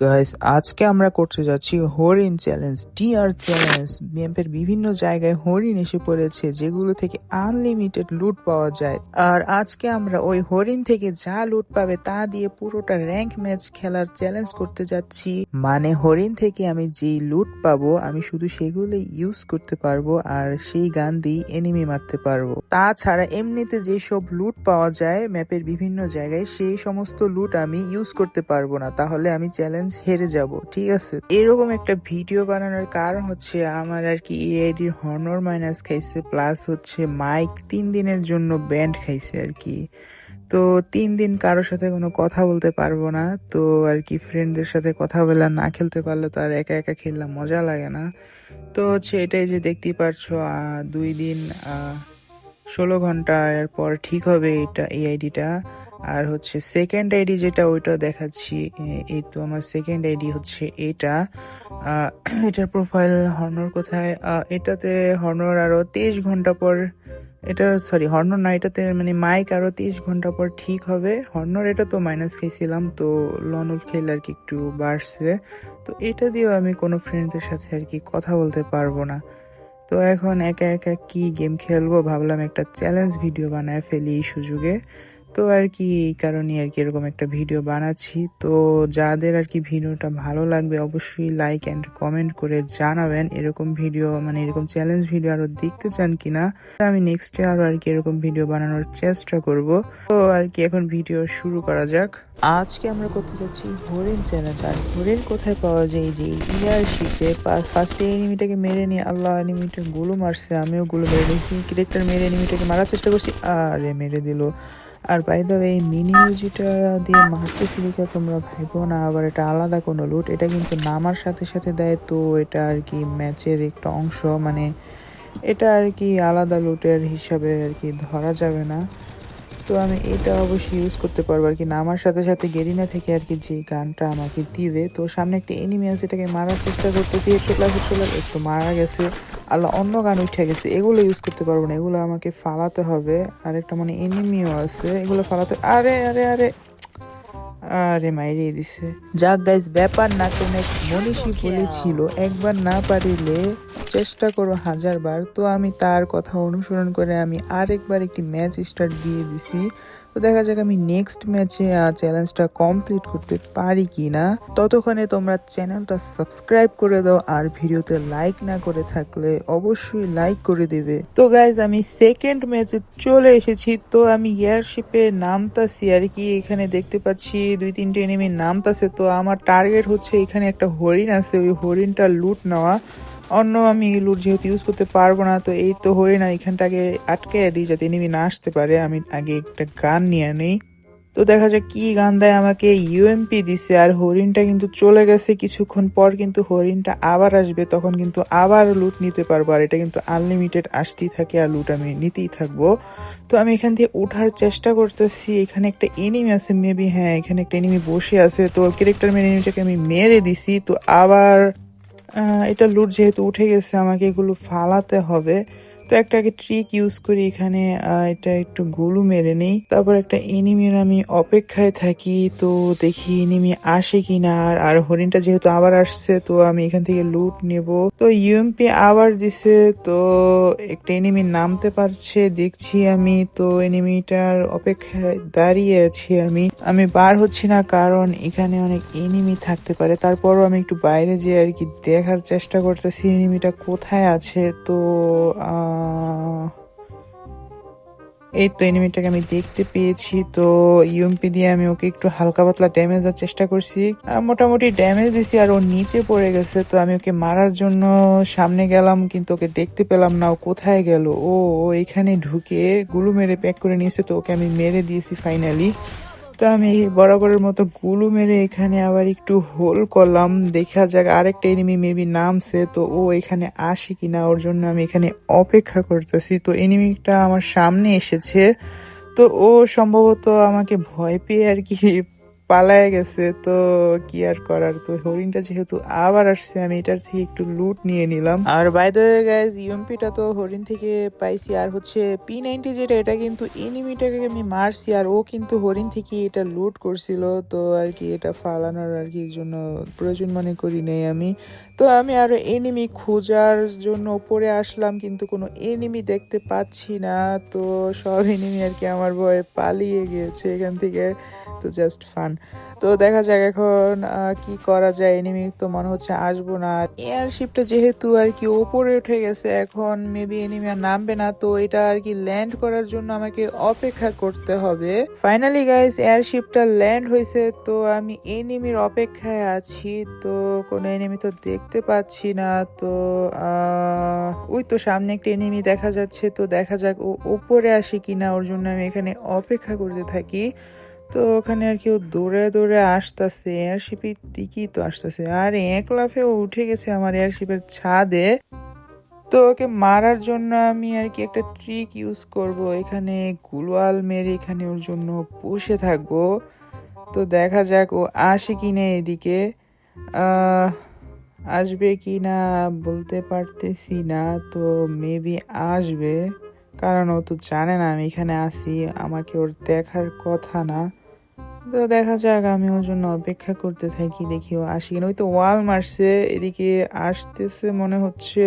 Guys আজকে আমরা করতে যাচ্ছি হরিণ চ্যালেঞ্জ টিআর চ্যালেঞ্জ ম্যাপের বিভিন্ন জায়গায় হরিণ এসে পড়েছে, যেগুলো থেকে আনলিমিটেড লুট পাওয়া যায়। আর আজকে আমরা ওই হরিণ থেকে যা লুট পাবে তা দিয়ে পুরোটা র্যাঙ্ক ম্যাচ খেলার চ্যালেঞ্জ করতে যাচ্ছি। মানে হরিণ থেকে আমি যেই লুট পাবো, আমি শুধু সেগুলো ইউজ করতে পারব আর সেই গান দিয়ে এনিমি মারতে পারব। তাছাড়া এমনিতে যেসব লুট পাওয়া যায় ম্যাপের বিভিন্ন জায়গায়, সেই সমস্ত লুট আমি ইউজ করতে পারব না। তাহলে আমি চ্যালেঞ্জ হেরে যাব, ঠিক আছে? এরকম একটা ভিডিও বানানোর কারণ হচ্ছে আমার আর কি এআইডির হনর মাইনাস খাইছে প্লাস হচ্ছে মাইক তিন দিনের জন্য ব্যান্ড খাইছে আর কি। তো তিন দিন কারোর সাথে কোনো কথা বলতে পারব না, তো আর কি ফ্রেন্ডদের সাথে কথা বলে না খেলতে পারলে তো আর একা একা খেললাম, মজা লাগে না। তো হচ্ছে এটাই যে দেখতেই পারছ দুই দিন ষোলো ঘণ্টা এর পর ঠিক হবে এটা এই আইডিটা আর হচ্ছে সেকেন্ড আইডি যেটা ওইটা দেখাচ্ছি এই তো আমার সেকেন্ড আইডি হচ্ছে এটা। এটার প্রোফাইল হর্নর কোথায়? এটাতে হর্নর আরও তেইশ ঘণ্টা পর, এটা সরি হর্নর না, এটাতে মানে মাইক আরও তেইশ ঘণ্টা পর ঠিক হবে। হর্নর এটা তো মাইনাস খেয়েছিলাম, তো লনুল খেলে আর কি একটু বাড়ছে। তো এটা দিয়েও আমি কোনো ফ্রেন্ডদের সাথে আর কি কথা বলতে পারব না। তো এখন একা একা কি গেম খেলব ভাবলাম একটা চ্যালেঞ্জ ভিডিও বানায় ফেলি এই সুযোগে। তো আর কি, এই কারণে আর কি এরকম একটা ভিডিও বানাচ্ছি। তো যাদের আর কি ভিডিওটা ভালো লাগবে, অবশ্যই লাইক অ্যান্ড কমেন্ট করে জানাবেন এরকম ভিডিও মানে এরকম চ্যালেঞ্জ ভিডিও আরও দেখতে চান কিনা। আমি নেক্সটে আরও আর কি এরকম ভিডিও বানানোর চেষ্টা করব। তো আর কি এখন ভিডিও শুরু করা যাক। আজকে আমরা করতে যাচ্ছি হরিণ চ্যালেঞ্জ আর হরিণ কোথায় পাওয়া যায়? যে ইয়ার ইয়ারশিপে ফার্স্টে এনিমিটাকে মেরে নিয়ে আল্লাহ এনিমিটা গুলো মারছে, আমিও গুলো মেরে নিয়েছি। ক্রিকেটার মেরে এনিমিটাকে মারার চেষ্টা করছি, আরে মেরে দিল। আর বাই দ্য এই মিনি ইউজিটা দিয়ে মারতেছি দেখে তোমরা ভাইবো না, আবার এটা আলাদা কোনো লুট এটা কিন্তু নামার সাথে সাথে দেয়, তো এটা আর কি ম্যাচের একটা অংশ। মানে এটা আর কি আলাদা লুটের হিসাবে আর কি ধরা যাবে না। তো আমি এটা অবশ্যই ইউজ করতে পারব আর কি। না আমার সাথে সাথে গেরিনা থেকে আর কি যে গানটা আমাকে দিবে তো সামনে একটা এনিমি আছে এটাকে মারার চেষ্টা করতেছি একশো প্লাস একশো প্লাস একটু মারা গেছে আল্লাহ অন্য গান উঠে গেছে এগুলো ইউজ করতে পারব না এগুলো আমাকে ফালাতে হবে। আর একটা মানে এনিমিও আছে এগুলো ফালাতে আরে আরে আরে আরে মাইরিয়ে দিছে। যাক গাইজ ব্যাপার না কোনো মনীষী বলেছিল একবার না পারিলে চেষ্টা করো হাজার বার তো আমি তার কথা অনুসরণ করে আমি আরেকবার একটি ম্যাচ স্টার্ট দিয়ে দিছি। তো দেখা যাক আমি নেক্সট ম্যাচে চ্যালেঞ্জটা কমপ্লিট করতে পারি কি না ততক্ষণে তোমরা চ্যানেলটা সাবস্ক্রাইব করে দাও আর ভিডিওতে লাইক না করে থাকলে অবশ্যই লাইক করে দেবে। তো গাইজ আমি সেকেন্ড ম্যাচে চলে এসেছি। তো আমি এয়ারশিপে নামতাছি আর কি। এখানে দেখতে পাচ্ছি দুই তিনটে এনিমি নামতাছে। তো আমার টার্গেট হচ্ছে এখানে একটা হরিণ আছে। ওই হরিণটা লুট নেওয়া। অন্য আমি লুট যেহেতু ইউজ করতে পারব না, তো এই তো হরিণ এখানটাকে আটকে দিই যাতে এনিমি না আসতে পারে। আমি আগে একটা গান নিয়ে নেই। তো দেখা যাক কি গান দেয় আমাকে। ইউএমপি দিছে, আর হরিণটা কিন্তু চলে গেছে কিছুক্ষণ পর, কিন্তু হরিণটা আবার আসবে, তখন কিন্তু আবার লুট নিতে পারব। আর এটা কিন্তু আনলিমিটেড আসতেই থাকে, আর লুট আমি নিতেই থাকব। তো আমি এখান থেকে ওঠার চেষ্টা করতেছি। এখানে একটা এনিমি আছে মেবি হ্যাঁ এখানে একটা এনিমি বসে আছে। তো ক্যারেক্টার মেরে এনিমিটাকে আমি মেরে দিছি, তো আবার এটা লুট যেহেতু উঠে গেছে আমাকে এগুলো ফালাতে হবে। তো একটা আগে ট্রিক ইউজ করি এখানে এটা একটু গুলু মেরে নেই। তারপর একটা এনিমির আমি অপেক্ষায় থাকি তো দেখি এনিমি আসে কিনা। আর আর হরিণটা যেহেতু আবার আসছে তো আমি এখান থেকে লুট নেব। তো ইউএমপি আবার দিছে তো একটা এনিমি নামতে পারছে দেখছি আমি। তো এনিমিটার অপেক্ষায় দাঁড়িয়ে আছি আমি। আমি বার হচ্ছি না কারণ এখানে অনেক এনিমি থাকতে পারে। তারপরও আমি একটু বাইরে যেয়ে আর কি দেখার চেষ্টা করতেছি এনিমিটা কোথায় আছে। তো আহ, এই তো এনিমিটাকে আমি দেখতে পেয়েছি, তো ইউএমপি দিয়ে আমি ওকে একটু হালকা পাতলা ড্যামেজ দেওয়ার চেষ্টা করছি। মোটামুটি ড্যামেজ দিছি আর ও নিচে পড়ে গেছে, তো আমি ওকে মারার জন্য সামনে গেলাম, কিন্তু ওকে দেখতে পেলাম না, ও কোথায় গেল? ও এখানে ঢুকে গুলু মেরে প্যাক করে নিয়েছে, তো ওকে আমি মেরে দিয়েছি ফাইনালি তো আমি বরাবরের মতো গুলু মেরে এখানে আবার একটু হোল করলাম। দেখা যাক আরেকটা এনিমি মেবি নামছে, তো ও এখানে আসে কিনা, ওর জন্য আমি এখানে অপেক্ষা করতেছি। তো এনিমিটা আমার সামনে এসেছে। তো ও সম্ভবত আমাকে ভয় পেয়ে আর কি পালায় গেছে, তো কি আর করার? তো হরিণটা যেহেতু আবার আসছে, আমি এটার থেকে একটু লুট নিয়ে নিলাম। আর বাই দ্য গাইজ ইউএমপিটা তো হরিণ থেকে পাইছি, আর হচ্ছে পি নাইনটি যেটা, এটা কিন্তু এনিমিটাকে আমি মারছি, আর ও কিন্তু হরিণ থেকে এটা লুট করছিল, তো আর কি এটা ফালানোর আর কি জন্য প্রয়োজন মনে করি নেই আমি। তো আমি আরও এনিমি খোঁজার জন্য উপরে আসলাম, কিন্তু কোনো এনিমি দেখতে পাচ্ছি না, তো সব এনিমি আর কি আমার ভয়ে পালিয়ে গিয়েছে এখান থেকে, তো জাস্ট ফান তো দেখা যাক এখন কি করা যায়। এনিমি তো মনে হচ্ছে আসব না। আর এয়ারশিপটা যেহেতু আর কি ওপরে উঠে গেছে, এখন মেবি এনিমি আর নামবে না। তো এটা আর কি ল্যান্ড করার জন্য আমাকে অপেক্ষা করতে হবে। ফাইনালি গাইস এয়ারশিপটা ল্যান্ড হয়েছে, তো আমি এনিমির অপেক্ষায় আছি। তো কোনো এনিমি তো দেখতে পাচ্ছি না। তো ওই তো সামনে একটা এনিমি দেখা যাচ্ছে। তো দেখা যাক ও উপরে আসে কিনা, ওর জন্য আমি এখানে অপেক্ষা করতে থাকি। তো ওখানে আর কেউ দৌড়ে দৌড়ে আসতেছে এয়ারশিপের দিকেই তো আসতেছে। আর এক লাফে ও উঠে গেছে আমার এয়ারশিপের ছাদে। তো ওকে মারার জন্য আমি আর কি একটা ট্রিক ইউজ করব। এখানে গুলওয়াল মেরে এখানে ওর জন্য বসে থাকব। তো দেখা যাক ও আসে কি না এদিকে আসবে কি না বলতে পারতেছি না, তো মেবি আসবে। কারণ ও তো জানে না আমি এখানে আসি আমাকে ওর দেখার কথা না। তো দেখা যাক, আমি ওর জন্য অপেক্ষা করতে থাকি, দেখি ও আসি কিনা। ওই তো ওয়াল মারছে এদিকে আসতেছে মনে হচ্ছে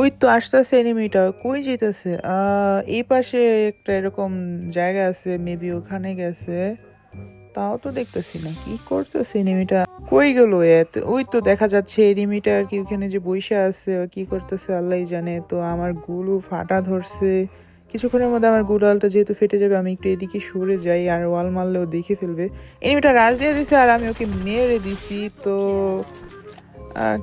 ওই তো আসতেছে এনিমিটা, কই যেতেছে? এই পাশে একটা এরকম জায়গা আছে মেবি ওখানে গেছে। তাও তো দেখতেছি না, কি করতেছে এনিমিটা? কই গেল এত ওই তো দেখা যাচ্ছে এনিমিটা আর কি ওখানে যে বইসা আছে, ও কি করতেছে আল্লাহই জানে। তো আমার গুলু ফাটা ধরছে। কিছুক্ষণের মধ্যে আমার গুলালটা যেহেতু ফেটে যাবে, আমি একটু এদিকে সরে যাই আর ওয়াল মারলেও দেখে ফেলবে। এনিমিটা রাশ দিয়ে দিছে আর আমি ওকে মেরে দিছি। তো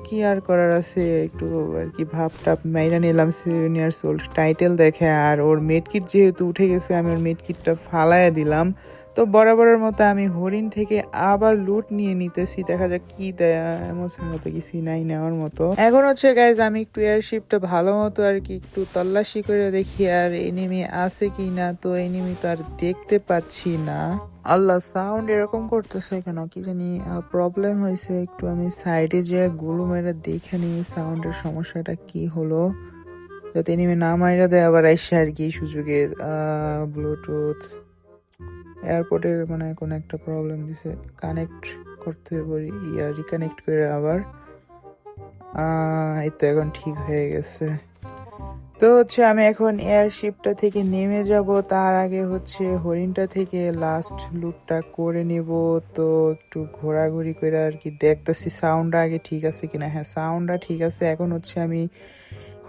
কি আর করার আছে? একটু আর কি ভাব টাপ মাইরা নিলাম সেভেন ইয়ার্স ওল্ড টাইটেল দেখে। আর ওর মেডকিট যেহেতু উঠে গেছে, আমি ওর মেডকিটটা ফালাইয়া দিলাম। তো বরাবরের মতো আমি হরিণ থেকে আবার লুট নিয়ে নিতেছি। দেখা যাক কি দেয় এমন ছাড়া তো কিছুই নাই নেওয়ার মতো। এখন হচ্ছে গাইজ আমি একটু এয়ারশিপটা ভালো মতো আর কি একটু তল্লাশি করে দেখি আর এনিমি আছে কি না তো এনিমি তো আর দেখতে পাচ্ছি না। আল্লাহ সাউন্ড এরকম করতেছে কেন? কি জানি প্রবলেম হয়েছে। একটু আমি সাইডে যে গুলো মেরে দেখে নিই সাউন্ডের সমস্যাটা কি হলো। যাতে এনিমি না মাইরা দেয়, আবার আইসে আর কি সুযোগে ব্লুটুথ এয়ারপোর্টে মানে কোনো একটা প্রবলেম দিছে কানেক্ট করতে পারি ইয়া রিকানেক্ট করে আবার। এই তো এখন ঠিক হয়ে গেছে। তো হচ্ছে আমি এখন এয়ারশিপটা থেকে নেমে যাব, তার আগে হচ্ছে হরিণটা থেকে লাস্ট লুটটা করে নিব। তো একটু ঘোরাঘুরি করে আর কি দেখতেছি সাউন্ডটা আগে ঠিক আছে কিনা? হ্যাঁ সাউন্ডটা ঠিক আছে। এখন হচ্ছে আমি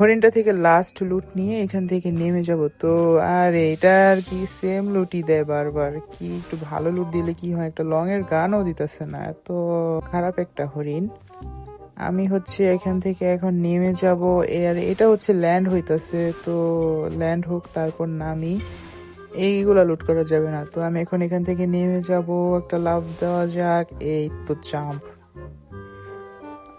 হরিণটা থেকে লাস্ট লুট নিয়ে এখান থেকে নেমে যাব। তো, আর, এটা আর কি সেম লুটই দেয় বারবার। কি একটু ভালো লুট দিলে কি হয়? একটা লং এর গানও দিতেছে না। এত খারাপ একটা হরিণ। আমি হচ্ছে এখান থেকে এখন নেমে যাব। আর এটা হচ্ছে ল্যান্ড হইতাছে। তো ল্যান্ড হোক, তারপর নামি। এইগুলো লুট করা যাবে না। তো আমি এখন এখান থেকে নেমে যাব। একটা লাভ দেওয়া যাক। এই তো জাম্প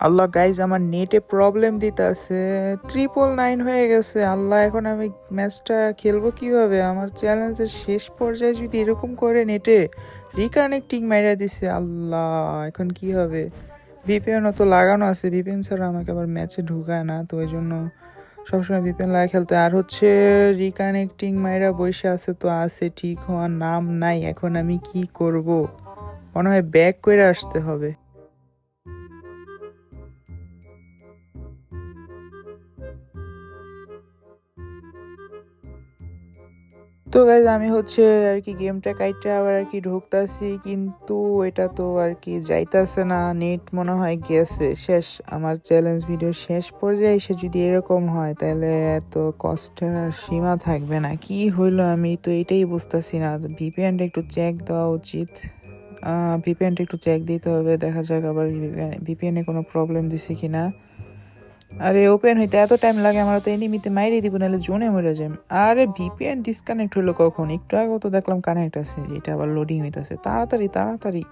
আল্লাহ গাইজ আমার নেটে প্রবলেম দিতেছে। ট্রিপল নাইন হয়ে গেছে। আল্লাহ, এখন আমি ম্যাচটা খেলব কীভাবে? আমার চ্যালেঞ্জের শেষ পর্যায়ে যদি এরকম করে নেটে রিকানেক্টিং মাইরা দিছে, আল্লাহ, এখন কি হবে? ভিপিএন তো লাগানো আছে। ভিপিএন ছাড়া আমাকে আবার ম্যাচে ঢুকায় না। তো ওই জন্য সবসময় ভিপিএন লাগা খেলতে। আর হচ্ছে রিকানেক্টিং মাইরা বসে আছে তো আছে, ঠিক হওয়ার নাম নাই। এখন আমি কি করব? মনে হয় ব্যাক করে আসতে হবে। তো গাইজ আমি হচ্ছে আর কি গেমটা কাইটে আবার আর কি ঢুকতাছি, কিন্তু এটা তো আর কি যাইতাছে না। নেট মনে হয় গেছে। শেষ, আমার চ্যালেঞ্জ ভিডিও শেষ পর্যায়ে এসে যদি এরকম হয়, তাহলে এত কষ্টের আর সীমা থাকবে না। কি হইল আমি তো এটাই বুঝতেছি না। ভিপিএনটা একটু চেক দেওয়া উচিত। ভিপিএনটা একটু চেক দিতে হবে। দেখা যাক আবার ভিপিএনে কোনো প্রবলেম দিছে কিনা। আরে ওপেন হইতে এত টাইম লাগে, আমার তো এনিমিতে মাইরে দিব, নাহলে জোনে মরে যাই। আরে ভিপিএন ডিসকানেক্ট হলো কখন? একটু আগেও তো দেখলাম কানেক্ট আছে, এটা আবার লোডিং হইতাছে। তাড়াতাড়ি তাড়াতাড়ি।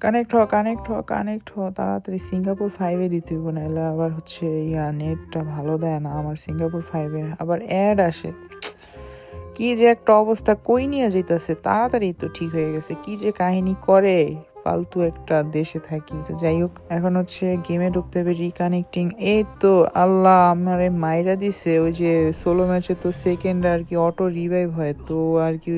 কানেক্ট হ কানেক্ট হ কানেক্ট হ, তাড়াতাড়ি সিঙ্গাপুর ফাইভে দিতে হইব, নাহলে আবার হচ্ছে ইয়া নেটটা ভালো দেয় না আমার সিঙ্গাপুর ফাইভে আবার অ্যাড আসে। কি যে একটা অবস্থা, কই নিয়ে যেতেছে তাড়াতাড়ি তো ঠিক হয়ে গেছে। কি যে কাহিনী করে? ফালতু একটা দেশে থাকি। তো যাই হোক, এখন হচ্ছে গেমে ঢুকতে হবে রিকানেক্টিং এই তো আল্লাহ আমারে মাইরা দিছে, ওই যে ষোলো ম্যাচে তো সেকেন্ড আর কি অটো রিভাইভ হয়, তো আর কি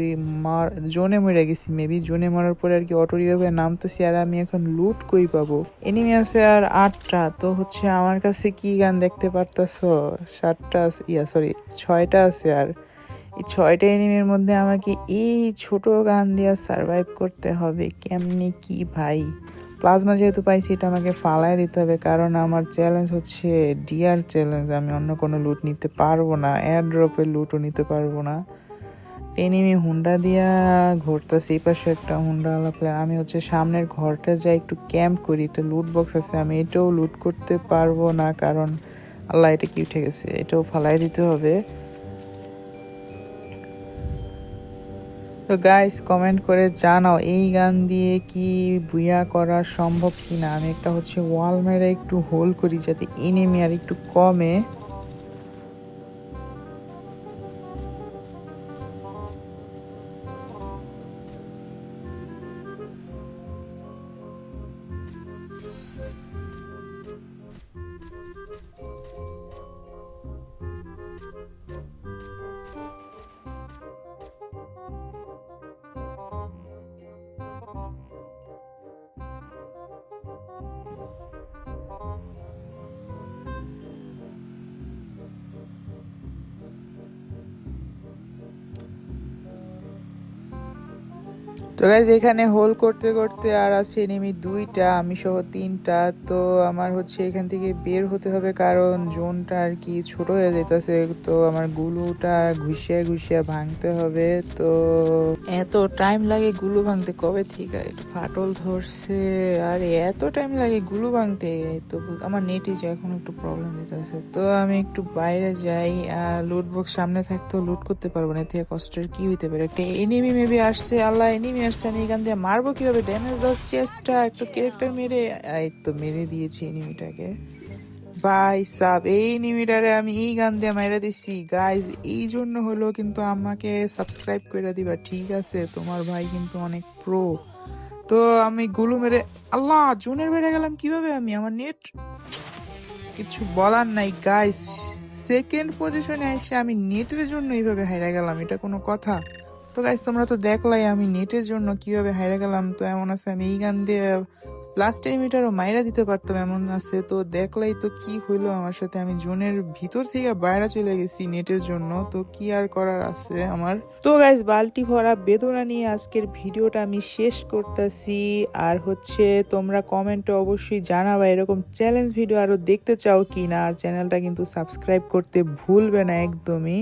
মার, জোনে মরে গেছি মেবি জোনে মরার পরে আর কি অটো রিভাইভে নামতেছি আর আমি এখন লুট কই পাবো। এনিমি আছে আর আটটা, তো হচ্ছে আমার কাছে কি গান দেখতে পারতাছ? সাতটা ইয়া সরি ছয়টা আছে আর এই ছয়টা এনিমির মধ্যে আমাকে এই ছোট গান দিয়ে সারভাইভ করতে হবে। কেমনি কি ভাই? প্লাজমা যেহেতু পাইছি, এটা আমাকে ফালায় দিতে হবে, কারণ আমার চ্যালেঞ্জ হচ্ছে ডিয়ার চ্যালেঞ্জ আমি অন্য কোনো লুট নিতে পারব না এয়ার ড্রপের লুটও নিতে পারব না। এনিমি হুন্ডা দিয়া ঘুরতেছে পাশে একটা হুন্ডা আলা প্লেয়ার আমি হচ্ছে সামনের ঘরটা যাই একটু ক্যাম্প করি এটা লুট বক্স আছে, আমি এটাও লুট করতে পারব না, কারণ আল্লাহ এটা কি উঠে গেছে, এটাও ফালাই দিতে হবে। তো গাইস কমেন্ট করে জানাও, এই গান দিয়ে কি বুয়া করা সম্ভব কিনা? আমি একটা হচ্ছে ওয়াল মেরে একটু হোল করি যাতে এনিমি আর একটু কমে। তো গাইজ এখানে হোল করতে করতে আর আছে এনিমি দুইটা, আমি সহ তিনটা। তো আমার হচ্ছে এখান থেকে বের হতে হবে কারণ জোনটা আর কি ছোট হয়ে যেতেছে তো আমার গুলুটা ঘুষিয়ে ঘুষিয়ে ভাঙতে হবে। তো এত টাইম লাগে গুলু ভাঙতে? কবে থেকে? একটু ফাটল ধরছে। আর, এত টাইম লাগে গুলু ভাঙতে? তো আমার নেটই যে এখন একটু প্রবলেম দিতেছে তো আমি একটু বাইরে যাই। আর লুট বক্স সামনে থাকতেও লুট করতে পারব না। থেকে কষ্টের কি হইতে পারে? একটা এনিমি মেবি আসছে। আল্লাহ এনিমি আসছে আমি এখান দিয়ে মারবো কীভাবে? ড্যামেজ দেওয়ার চেষ্টা, একটু ক্যারেক্টার মেরে, এই তো মেরে দিয়েছি এনিমিটাকে ভাই সাব, এই এনিমিটারে আমি এই গান দিয়ে মাইরা দিছি। গাইজ এই জন্য হলো কিন্তু আমাকে সাবস্ক্রাইব করে দিবা, ঠিক আছে? তোমার ভাই কিন্তু অনেক প্রো তো আমি গুলু মেরে, আল্লাহ, জুনের বেড়ে গেলাম কীভাবে আমি? আমার নেট কিছু বলার নাই। গাইস সেকেন্ড পজিশনে এসে আমি নেটের জন্য এইভাবে হাইরা গেলাম, এটা কোনো কথা। তো গাইস তোমরা তো দেখলাই আমি নেটের জন্য কীভাবে হাইরা গেলাম। তো এমন আছে, আমি এই গান দিয়ে লাস্ট টাইম মিটারও মাইরা দিতে পারতাম, এমন আছে। তো দেখলাই তো কি হইল আমার সাথে, আমি জোনের ভিতর থেকে বাইরে চলে গেছি নেটের জন্য। তো কি আর করার আছে আমার? তো গাইস বালতি ভরা বেদনা নিয়ে আজকের ভিডিওটা আমি শেষ করতেছি। আর হচ্ছে, তোমরা কমেন্টে অবশ্যই জানাবা এরকম চ্যালেঞ্জ ভিডিও আরও দেখতে চাও কি না আর চ্যানেলটা কিন্তু সাবস্ক্রাইব করতে ভুলবে না, একদমই।